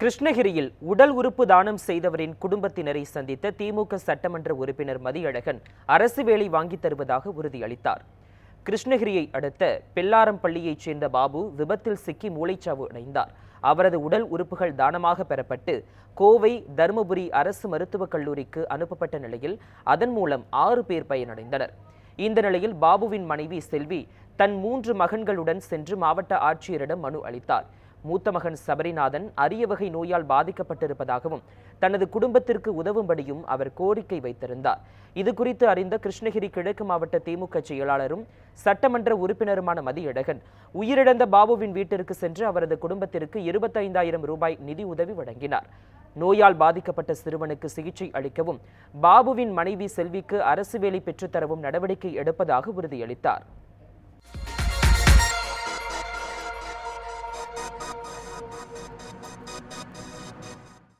கிருஷ்ணகிரியில் உடல் உறுப்பு தானம் செய்தவரின் குடும்பத்தினரை சந்தித்த திமுக சட்டமன்ற உறுப்பினர் மதியழகன் அரசு வேலை வாங்கித் தருவதாக உறுதியளித்தார். கிருஷ்ணகிரியை அடுத்த பெல்லாரம்பள்ளியைச் சேர்ந்த பாபு விபத்தில் சிக்கி மூளைச்சாவு அடைந்தார். அவரது உடல் உறுப்புகள் தானமாக பெறப்பட்டு கோவை தருமபுரி அரசு மருத்துவக் கல்லூரிக்கு அனுப்பப்பட்ட நிலையில் அதன் மூலம் ஆறு பேர் பயனடைந்தனர். இந்த நிலையில் பாபுவின் மனைவி செல்வி தன் மூன்று மகன்களுடன் சென்று மாவட்ட ஆட்சியரிடம் மனு அளித்தார். மூத்த மகன் சபரிநாதன் அரிய வகை நோயால் பாதிக்கப்பட்டிருப்பதாகவும் தனது குடும்பத்திற்கு உதவும்படியும் அவர் கோரிக்கை வைத்திருந்தார். இது குறித்து அறிந்த கிருஷ்ணகிரி கிழக்கு மாவட்ட திமுக செயலாளரும் சட்டமன்ற உறுப்பினருமான மதியழகன் உயிரிழந்த பாபுவின் வீட்டிற்கு சென்று அவரது குடும்பத்திற்கு இருபத்தைந்தாயிரம் ரூபாய் நிதி உதவி வழங்கினார். நோயால் பாதிக்கப்பட்ட சிறுவனுக்கு சிகிச்சை அளிக்கவும் பாபுவின் மனைவி செல்விக்கு அரசு வேலை பெற்றுத்தரவும் நடவடிக்கை எடுப்பதாக உறுதியளித்தார்.